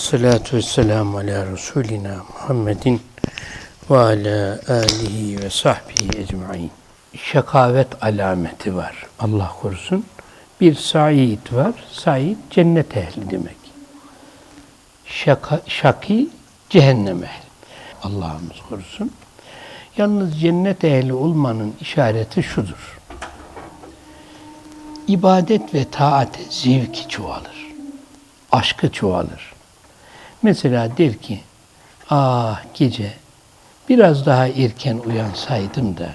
Salatu ve selamu ala Resulina Muhammedin ve ala alihi ve sahbihi ecmain. Şakavet alameti var. Allah korusun. Bir said var. Said cennet ehli demek. Şaka, şaki cehennem ehli. Allah'ımız korusun. Yalnız cennet ehli olmanın işareti şudur. İbadet ve taate zevki çoğalır. Aşkı çoğalır. Mesela der ki, ah gece biraz daha erken uyansaydım da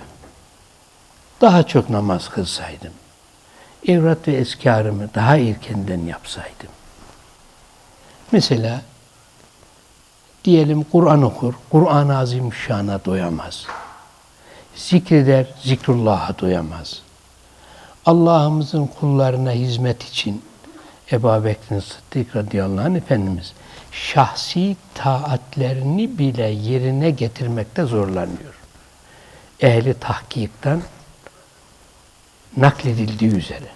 daha çok namaz kılsaydım. Evrat ve eskarımı daha erkenden yapsaydım. Mesela diyelim Kur'an okur, Kur'an-ı Azimüşşan'a doyamaz. Zikreder, zikrullah'a doyamaz. Allah'ımızın kullarına hizmet için Ebu Bekir Sıddık radıyallahu anh Efendimiz şahsi taatlerini bile yerine getirmekte zorlanıyor. Ehli tahkikten nakledildiği üzere.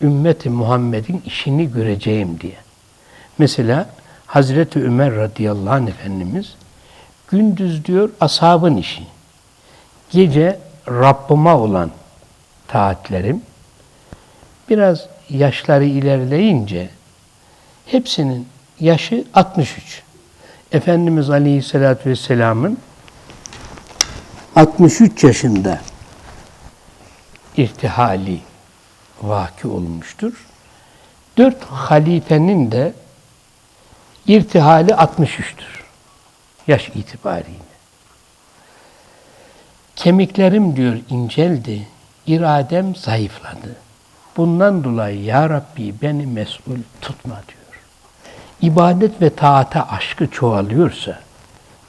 Ümmeti Muhammed'in işini göreceğim diye. Mesela Hazreti Ömer radıyallahu anh Efendimiz gündüz diyor ashabın işi. Gece Rabbime olan taatlerim biraz yaşları ilerleyince hepsinin yaşı 63. Efendimiz Aleyhisselatü Vesselam'ın 63 yaşında irtihali vaki olmuştur. Dört halifenin de irtihali 63'tür. Yaş itibariyle. Kemiklerim diyor inceldi, iradem zayıfladı. Bundan dolayı ya Rabbi beni mesul tutma diyor. İbadet ve taata aşkı çoğalıyorsa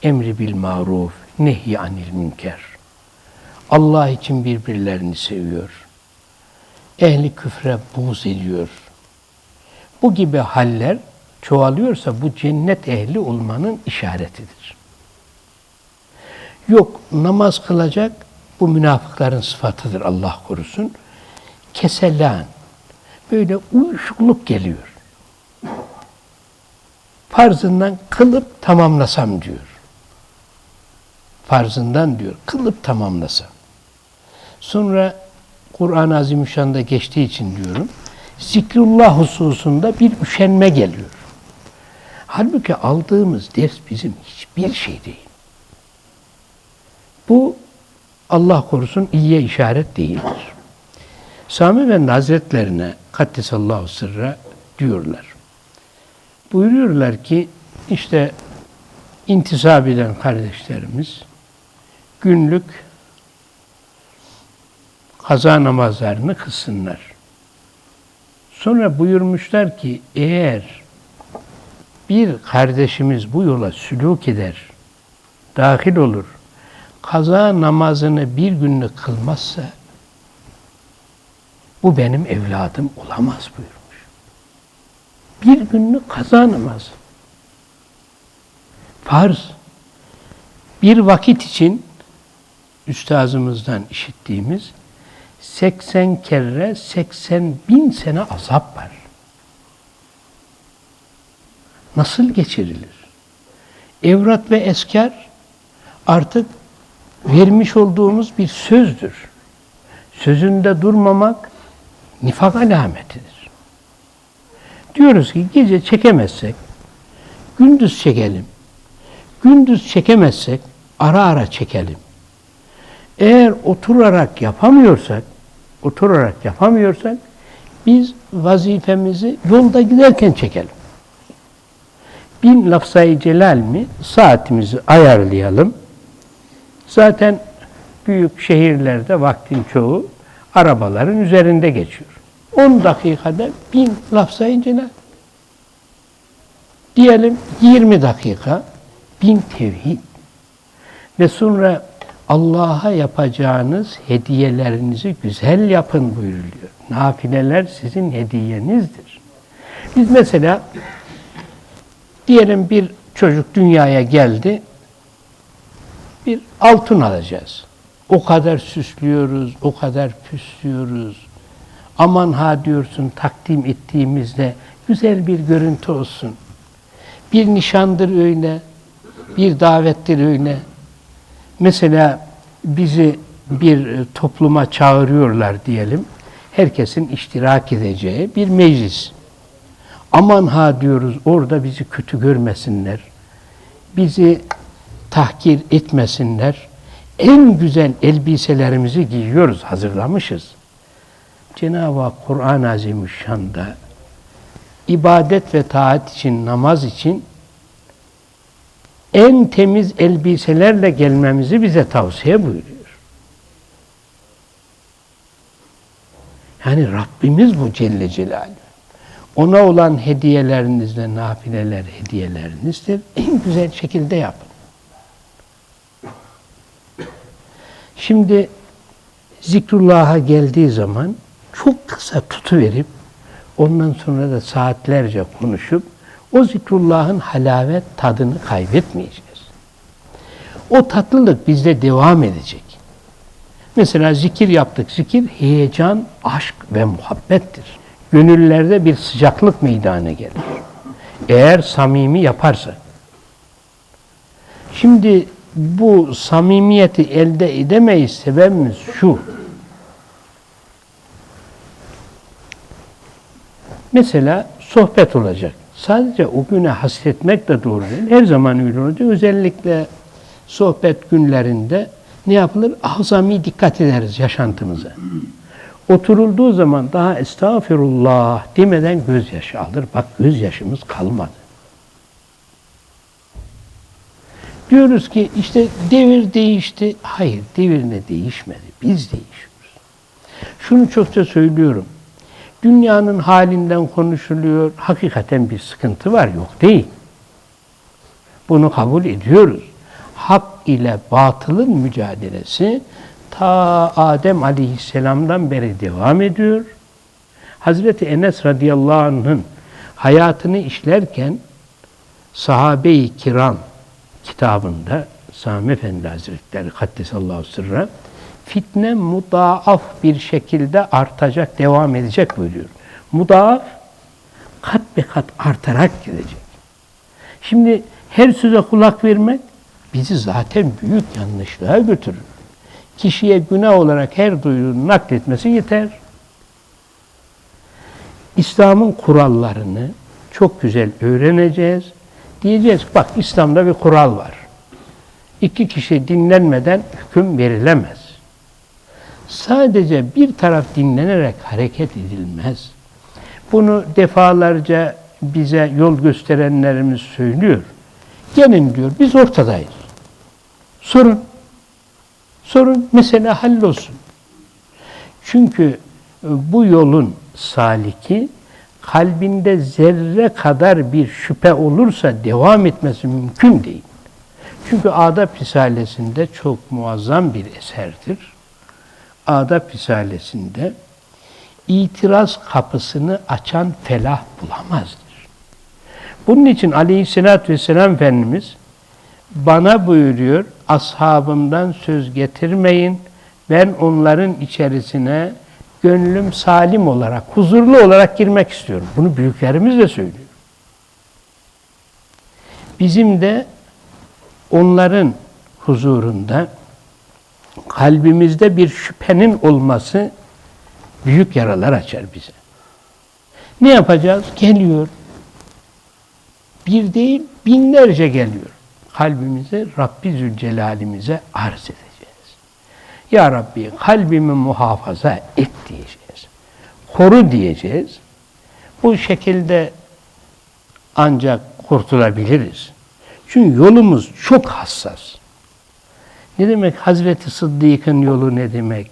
emri bil maruf, nehy anil münker. Allah için birbirlerini seviyor. Ehli küfre buğz ediyor. Bu gibi haller çoğalıyorsa bu cennet ehli olmanın işaretidir. Yok namaz kılacak bu münafıkların sıfatıdır Allah korusun. Kesellan böyle uyuşukluk geliyor. Farzından kılıp tamamlasam diyor. Farzından diyor kılıp tamamlasam. Sonra Kur'an-ı Azimüşşan'da geçtiği için diyorum. Zikrullah hususunda bir üşenme geliyor. Halbuki aldığımız ders bizim hiçbir şey değil. Bu Allah korusun iyiye işaret değildir. Sami Efendi Hazretlerine Kaddesallahu sırra diyorlar. Buyuruyorlar ki işte intisap eden kardeşlerimiz günlük kaza namazlarını kılsınlar. Sonra buyurmuşlar ki eğer bir kardeşimiz bu yola sülük eder, dahil olur, kaza namazını bir günlük kılmazsa bu benim evladım olamaz buyurmuş. Bir günlük kaza namazı. Farz. Bir vakit için üstazımızdan işittiğimiz 80 kere 80 bin sene azap var. Nasıl geçirilir? Evrat ve eskar artık vermiş olduğumuz bir sözdür. Sözünde durmamak nifak alametidir. Diyoruz ki gece çekemezsek gündüz çekelim. Gündüz çekemezsek ara ara çekelim. Eğer oturarak yapamıyorsak, oturarak yapamıyorsak biz vazifemizi yolda giderken çekelim. Bin lafzayı celal mi saatimizi ayarlayalım. Zaten büyük şehirlerde vaktin çoğu arabaların üzerinde geçiyor. 10 dakikada bin lafzayı celal. Diyelim 20 dakika bin tevhid. Ve sonra Allah'a yapacağınız hediyelerinizi güzel yapın buyuruluyor. Nafileler sizin hediyenizdir. Biz mesela diyelim bir çocuk dünyaya geldi, bir altın alacağız. O kadar süslüyoruz, o kadar püslüyoruz. Aman ha diyorsun takdim ettiğimizde güzel bir görüntü olsun. Bir nişandır öyle, bir davettir öyle. Mesela bizi bir e, topluma çağırıyorlar diyelim. Herkesin iştirak edeceği bir meclis. Aman ha diyoruz orada bizi kötü görmesinler. Bizi tahkir etmesinler. En güzel elbiselerimizi giyiyoruz, hazırlamışız. Cenab-ı Hak Kur'an-ı Azimüşşan'da ibadet ve taat için, namaz için en temiz elbiselerle gelmemizi bize tavsiye buyuruyor. Yani Rabbimiz bu Celle Celaluhu. Ona olan hediyelerinizle nafileler hediyelerinizdir. En güzel şekilde yapın. Şimdi zikrullah'a geldiği zaman çok kısa tutuverip ondan sonra da saatlerce konuşup o zikrullah'ın halavet tadını kaybetmeyeceğiz. O tatlılık bizde devam edecek. Mesela zikir yaptık. Zikir heyecan, aşk ve muhabbettir. Gönüllerde bir sıcaklık meydana gelir. Eğer samimi yaparsak. Şimdi bu samimiyeti elde edemeyiz. Sebebimiz şu. Mesela sohbet olacak. Sadece o güne hasretmek de doğru değil. Her zaman öyle olacak. Özellikle sohbet günlerinde ne yapılır? Azami dikkat ederiz yaşantımıza. Oturulduğu zaman daha estağfirullah demeden gözyaşı alır. Bak gözyaşımız kalmadı. Diyoruz ki işte devir değişti. Hayır devir ne değişmedi. Biz değişiyoruz. Şunu çokça söylüyorum. Dünyanın halinden konuşuluyor. Hakikaten bir sıkıntı var. Yok değil. Bunu kabul ediyoruz. Hak ile batılın mücadelesi ta Adem aleyhisselamdan beri devam ediyor. Hazreti Enes radıyallahu anh'ın hayatını işlerken sahabe-i kiram kitabında Sami Efendi Hazretleri Kaddesallahu sırra fitne mudaaf bir şekilde artacak, devam edecek buyuruyor. Mudaaf kat be kat artarak gidecek. Şimdi her söze kulak vermek bizi zaten büyük yanlışlığa götürür. Kişiye günah olarak her duyduğunu nakletmesi yeter. İslam'ın kurallarını çok güzel öğreneceğiz. Diyeceğiz bak İslam'da bir kural var. İki kişi dinlenmeden hüküm verilemez. Sadece bir taraf dinlenerek hareket edilmez. Bunu defalarca bize yol gösterenlerimiz söylüyor. Gelin diyor biz ortadayız. Sorun. Sorun mesela hallolsun. Çünkü bu yolun saliki kalbinde zerre kadar bir şüphe olursa devam etmesi mümkün değil. Çünkü Adap Risalesi'nde çok muazzam bir eserdir. Adap Risalesi'nde itiraz kapısını açan felah bulamazdır. Bunun için aleyhissalatü vesselam Efendimiz bana buyuruyor, ashabımdan söz getirmeyin, ben onların içerisine gönlüm salim olarak, huzurlu olarak girmek istiyorum. Bunu büyüklerimiz de söylüyor. Bizim de onların huzurunda kalbimizde bir şüphenin olması büyük yaralar açar bize. Ne yapacağız? Geliyor. Bir değil, binlerce geliyor. Kalbimize, Rabbi Zülcelal'imize arz edeceğiz. Ya Rabbi kalbimi muhafaza et diyeceğiz. Koru diyeceğiz. Bu şekilde ancak kurtulabiliriz. Çünkü yolumuz çok hassas. Ne demek Hazreti Sıddık'ın yolu ne demek?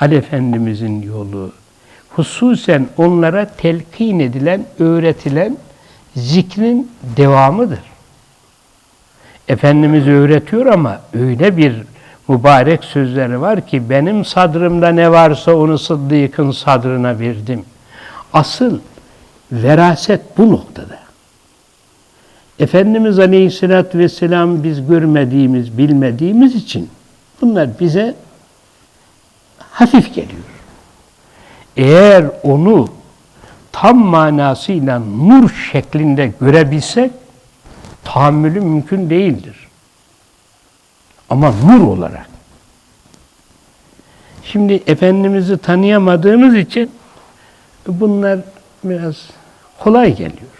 Ali Efendimizin yolu. Hususen onlara telkin edilen, öğretilen zikrin devamıdır. Efendimiz öğretiyor ama öyle bir mübarek sözleri var ki benim sadrımda ne varsa onu Sıddık'ın sadrına verdim. Asıl veraset bu noktada. Efendimiz Aleyhisselatü Vesselam biz görmediğimiz, bilmediğimiz için bunlar bize hafif geliyor. Eğer onu tam manasıyla nur şeklinde görebilsek tahammülü mümkün değildir. Ama nur olarak. Şimdi Efendimiz'i tanıyamadığımız için bunlar biraz kolay geliyor.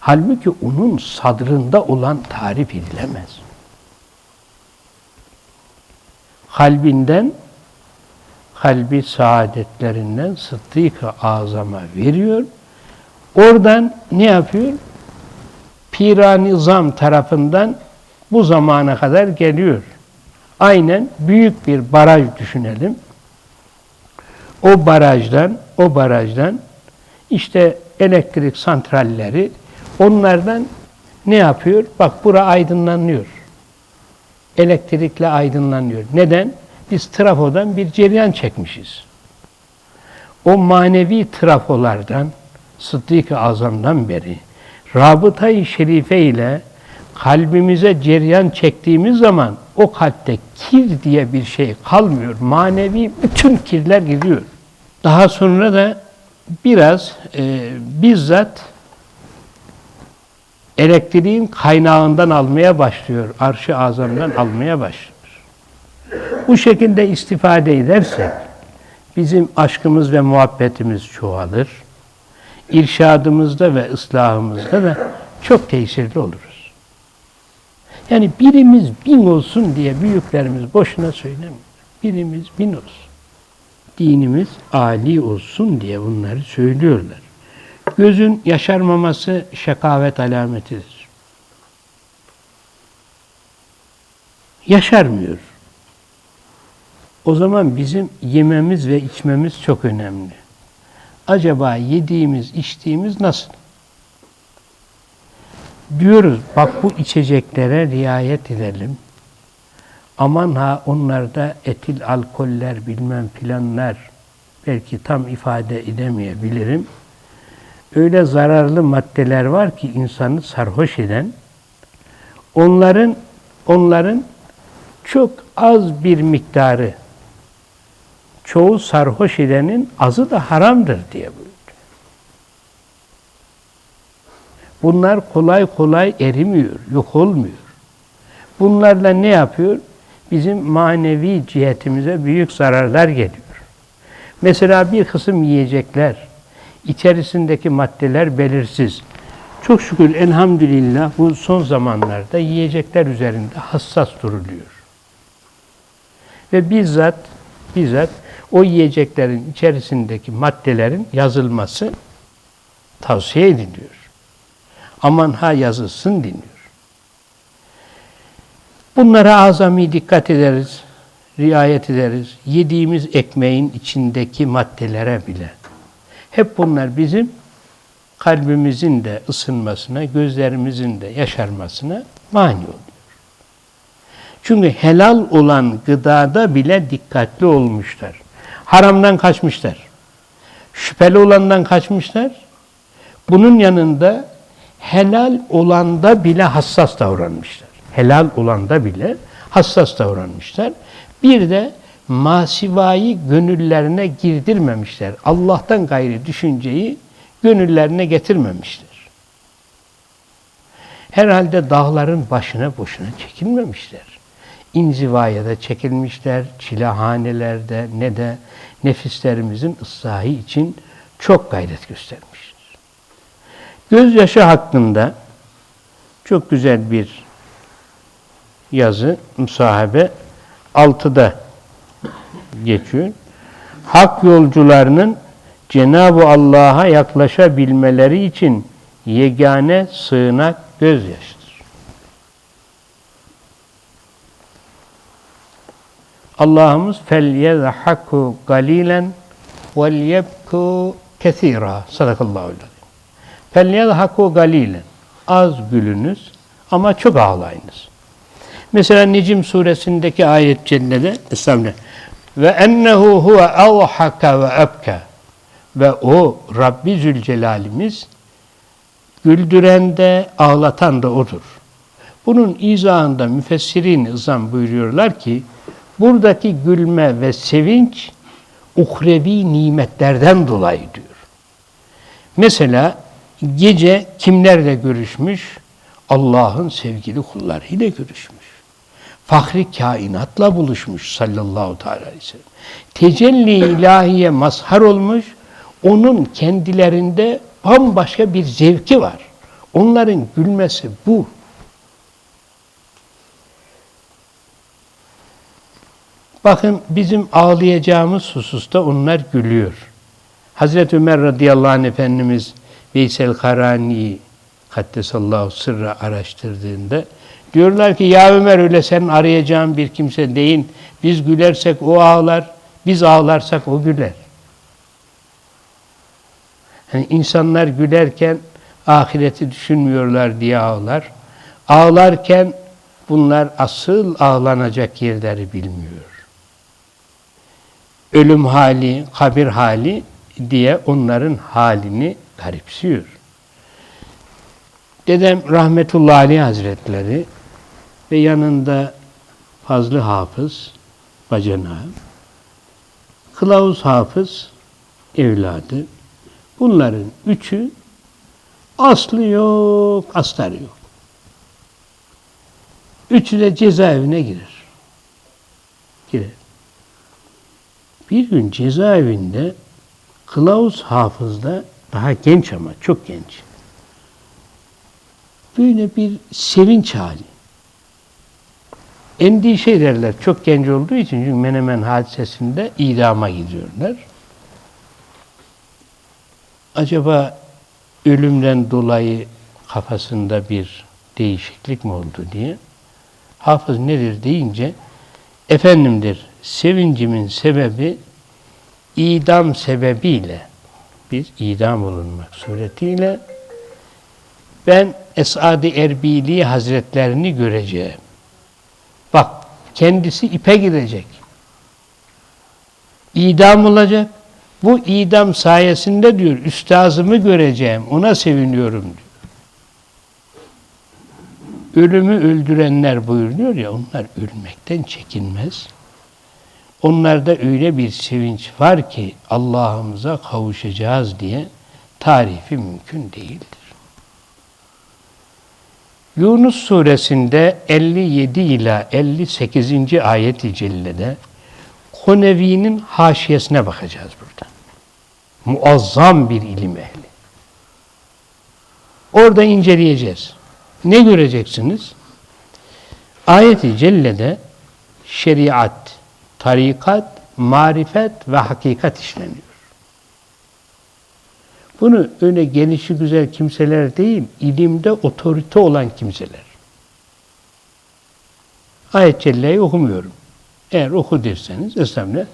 Halbuki onun sadrında olan tarif edilemez. Kalbinden, kalbi saadetlerinden sıddık-ı azama veriyor. Oradan ne yapıyor? Piranizam tarafından bu zamana kadar geliyor. Aynen büyük bir baraj düşünelim. O barajdan, o barajdan işte elektrik santralleri onlardan ne yapıyor? Bak bura aydınlanıyor. Elektrikle aydınlanıyor. Neden? Biz trafodan bir cereyan çekmişiz. O manevi trafolardan Sıddık-ı Azam'dan beri Rabıta-i Şerife ile kalbimize ceryan çektiğimiz zaman o kalpte kir diye bir şey kalmıyor. Manevi bütün kirler gidiyor. Daha sonra da biraz e, bizzat elektriğin kaynağından almaya başlıyor. Arş-ı azamdan almaya başlıyor. Bu şekilde istifade edersek bizim aşkımız ve muhabbetimiz çoğalır. İrşadımızda ve ıslahımızda da çok tesirli oluruz. Yani birimiz bin olsun diye büyüklerimiz boşuna söylemiyor. Birimiz bin olsun. Dinimiz âli olsun diye bunları söylüyorlar. Gözün yaşarmaması şakavet alametidir. Yaşarmıyor. O zaman bizim yememiz ve içmemiz çok önemli. Acaba yediğimiz, içtiğimiz nasıl? Diyoruz bak bu içeceklere riayet edelim. Aman ha onlarda etil alkoller bilmem filanlar belki tam ifade edemeyebilirim. Öyle zararlı maddeler var ki insanı sarhoş eden onların onların çok az bir miktarı çoğu sarhoş edenin azı da haramdır diye buyurdu. Bunlar kolay kolay erimiyor, yok olmuyor. Bunlarla ne yapıyor? Bizim manevi cihetimize büyük zararlar geliyor. Mesela bir kısım yiyecekler, içerisindeki maddeler belirsiz. Çok şükür elhamdülillah bu son zamanlarda yiyecekler üzerinde hassas duruluyor. Ve bizzat bizzat o yiyeceklerin içerisindeki maddelerin yazılması tavsiye ediliyor. Aman ha yazılsın deniyor. Bunlara azami dikkat ederiz, riayet ederiz. Yediğimiz ekmeğin içindeki maddelere bile. Hep bunlar bizim kalbimizin de ısınmasına, gözlerimizin de yaşarmasına mani oluyor. Çünkü helal olan gıdada bile dikkatli olmuşlar. Haramdan kaçmışlar. Şüpheli olandan kaçmışlar. Bunun yanında helal olanda bile hassas davranmışlar. Helal olanda bile hassas davranmışlar. Bir de masivayı gönüllerine girdirmemişler. Allah'tan gayri düşünceyi gönüllerine getirmemişler. Herhalde dağların başına boşuna çekilmemişler. İnzivaya da çekilmişler, çilehanelerde ne de nefislerimizin ıslahı için çok gayret göstermişler. Gözyaşı hakkında çok güzel bir yazı, musahabe altıda geçiyor. Hak yolcularının Cenab-ı Allah'a yaklaşabilmeleri için yegane sığınak gözyaşıdır. Allah'ımız galilen vel yebku kesira. Sadakallahu aleyhi. Yezhaku galilen. Az gülünüz ama çok ağlayınız. Mesela Necim suresindeki ayet cennede Estağfirullah. Ve ennehu huve avhaka ve ebka. Ve o Rabbi Zülcelal'imiz güldüren de ağlatan da odur. Bunun izahında müfessirin izam buyuruyorlar ki buradaki gülme ve sevinç uhrevi nimetlerden dolayı diyor. Mesela gece kimlerle görüşmüş? Allah'ın sevgili kullarıyla görüşmüş. Fahri kainatla buluşmuş sallallahu teala aleyhi ve sellem. Tecelli ilahiye mazhar olmuş. Onun kendilerinde bambaşka bir zevki var. Onların gülmesi bu. Bakın bizim ağlayacağımız hususta onlar gülüyor. Hazreti Ömer radıyallahu anh Efendimiz Veysel Karani Kaddesallahu sırra araştırdığında diyorlar ki ya Ömer öyle sen arayacağın bir kimse değil. Biz gülersek o ağlar, biz ağlarsak o güler. Yani insanlar gülerken ahireti düşünmüyorlar diye ağlar. Ağlarken bunlar asıl ağlanacak yerleri bilmiyor. Ölüm hali, kabir hali diye onların halini garipsiyor. Dedem rahmetullahi aleyh hazretleri ve yanında Fazlı Hafız bacanağı, Kılavuz Hafız evladı. Bunların üçü aslı yok, astarı yok. Üçü de cezaevine girer. Girer. Bir gün cezaevinde Kılavuz Hafız'da daha genç ama çok genç. Böyle bir sevinç hali. Endişe ederler çok genç olduğu için çünkü Menemen hadisesinde idama gidiyorlar. Acaba ölümden dolayı kafasında bir değişiklik mi oldu diye hafız nedir deyince efendimdir sevincimin sebebi idam sebebiyle bir idam olunmak suretiyle ben Esad-ı Erbili Hazretlerini göreceğim. Bak kendisi ipe girecek. İdam olacak. Bu idam sayesinde diyor üstazımı göreceğim. Ona seviniyorum diyor. Ölümü öldürenler buyuruyor ya onlar ölmekten çekinmez. Onlarda öyle bir sevinç var ki Allah'ımıza kavuşacağız diye tarifi mümkün değildir. Yunus suresinde 57 ila 58. ayet-i cellede Konevi'nin haşiyesine bakacağız burada. Muazzam bir ilim ehli. Orada inceleyeceğiz. Ne göreceksiniz? Ayet-i cellede şeriat, tarikat, marifet ve hakikat işleniyor. Bunu öyle gelişi güzel kimseler değil, ilimde otorite olan kimseler. Ayet celleyi okumuyorum. Eğer oku derseniz estağfurullah.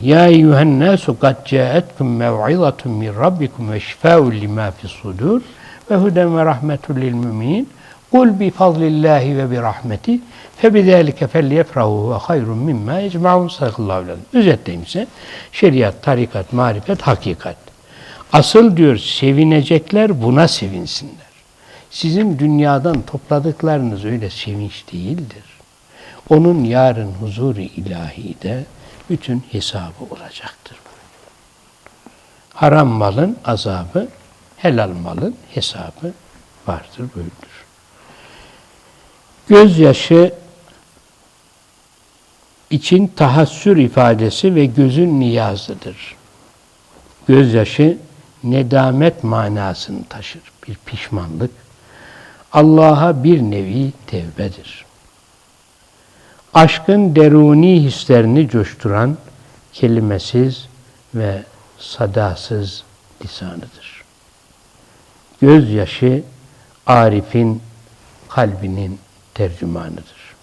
Ya eyyühen nasu kad caetkum mev'izatun min rabbikum ve şifâun limâ fis sudur ve huden ve rahmetun lil müminin. Kul bi fadlillahi ve bi rahmeti fe bidâlike felyefrahu ve hayrun mimma yecma'un sallallahu aleyhi Özetleyeyim ise şeriat, tarikat, marifet, hakikat. Asıl diyor sevinecekler buna sevinsinler. Sizin dünyadan topladıklarınız öyle sevinç değildir. Onun yarın huzuru ilahide bütün hesabı olacaktır. Haram malın azabı, helal malın hesabı vardır böyledir. Gözyaşı için tahassür ifadesi ve gözün niyazıdır. Gözyaşı nedamet manasını taşır. Bir pişmanlık. Allah'a bir nevi tevbedir. Aşkın deruni hislerini coşturan kelimesiz ve sadasız lisanıdır. Gözyaşı Arif'in kalbinin tercümanıdır.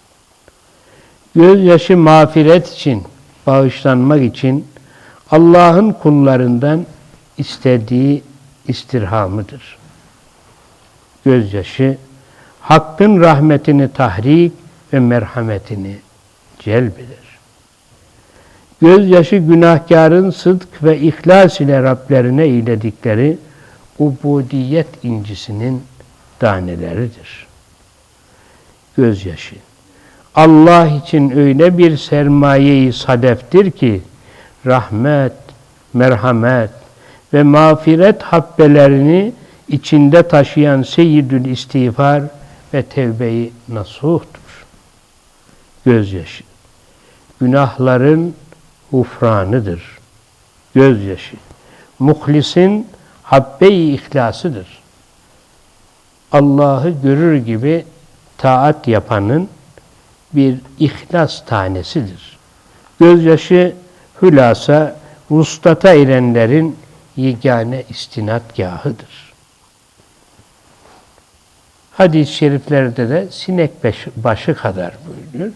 Gözyaşı mağfiret için, bağışlanmak için Allah'ın kullarından istediği istirhamıdır. Gözyaşı Hakk'ın rahmetini tahrik ve merhametini celbeder. Gözyaşı günahkarın sıdk ve ihlas ile Rablerine eyledikleri ubudiyet incisinin taneleridir. Gözyaşı Allah için öyle bir sermayeyi sadeftir ki rahmet, merhamet, ve mağfiret habbelerini içinde taşıyan seyyidül istiğfar ve tevbeyi nasuhtur. Gözyaşı. Günahların hufranıdır. Gözyaşı. Muhlisin habbe-i ihlasıdır. Allah'ı görür gibi taat yapanın bir ihlas tanesidir. Gözyaşı hülasa vuslata erenlerin yegane istinadgahıdır. Hadis-i şeriflerde de sinek başı, kadar buyurulur.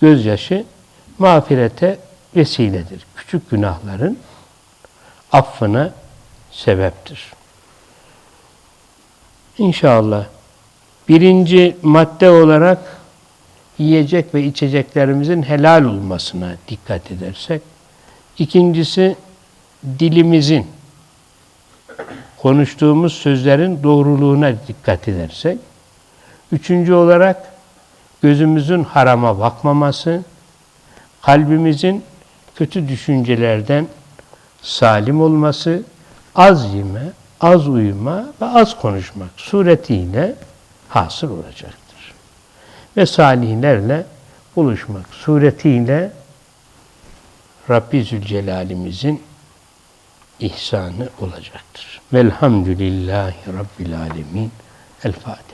Gözyaşı mağfirete vesiledir. Küçük günahların affına sebeptir. İnşallah birinci madde olarak yiyecek ve içeceklerimizin helal olmasına dikkat edersek, ikincisi dilimizin konuştuğumuz sözlerin doğruluğuna dikkat edersek, üçüncü olarak gözümüzün harama bakmaması, kalbimizin kötü düşüncelerden salim olması, az yeme, az uyuma ve az konuşmak suretiyle hasıl olacaktır. Ve salihlerle buluşmak suretiyle Rabbi Zülcelal'imizin ihsanı olacaktır. Velhamdülillahi Rabbil Alemin. El Fatiha.